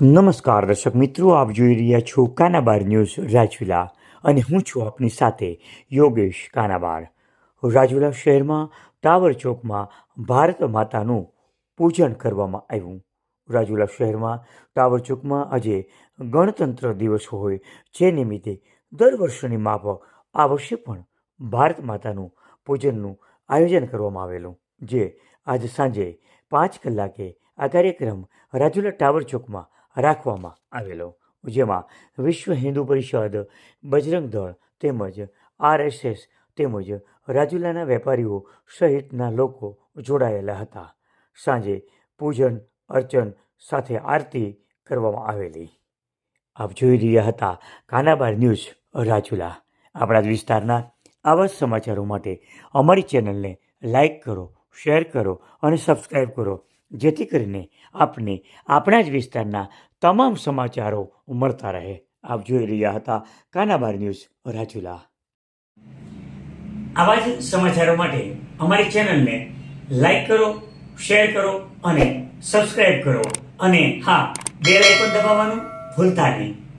નમસ્કાર દર્શક મિત્રો, આપ જોઈ રહ્યા છો કાનાબાર ન્યૂઝ રાજુલા અને હું છું આપની સાથે યોગેશ કાનાબાર. રાજુલા શહેરમાં ટાવર ચોકમાં ભારત માતાનું પૂજન કરવામાં આવ્યું. રાજુલા શહેરમાં ટાવર ચોકમાં આજે ગણતંત્ર દિવસ હોય જે નિમિત્તે દર વર્ષની માફક આ વર્ષે પણ ભારત માતાનું પૂજનનું આયોજન કરવામાં આવેલું, જે આજ સાંજે પાંચ કલાકે આ કાર્યક્રમ રાજુલા ટાવર ચોકમાં રાખવામાં આવેલો. જેમાં વિશ્વ હિન્દુ પરિષદ, બજરંગ દળ તેમજ આરએસએસ તેમજ રાજુલાના વેપારીઓ સહિતના લોકો જોડાયેલા હતા. સાંજે પૂજન, અર્ચન સાથે આરતી કરવામાં આવેલી. આપ જોઈ રહ્યા હતા કાનાબાર ન્યૂઝ, રાજુલા. આપણા જ વિસ્તારના આવા સમાચારો માટે અમારી ચેનલને લાઈક કરો, શેર કરો અને સબસ્ક્રાઈબ કરો. જેથી કરીને આપને આપણા જ વિસ્તારના તમામ સમાચારો મળતા રહે. આપ જોઈ રહ્યા હતા કાનાબાર ન્યૂઝ રાજુલા. આવા જ સમાચારો માટે અમારી ચેનલને લાઈક કરો, શેર કરો અને સબસ્ક્રાઈબ કરો. અને હા, બેલ પણ દબાવવાનું ભૂલતા નહીં.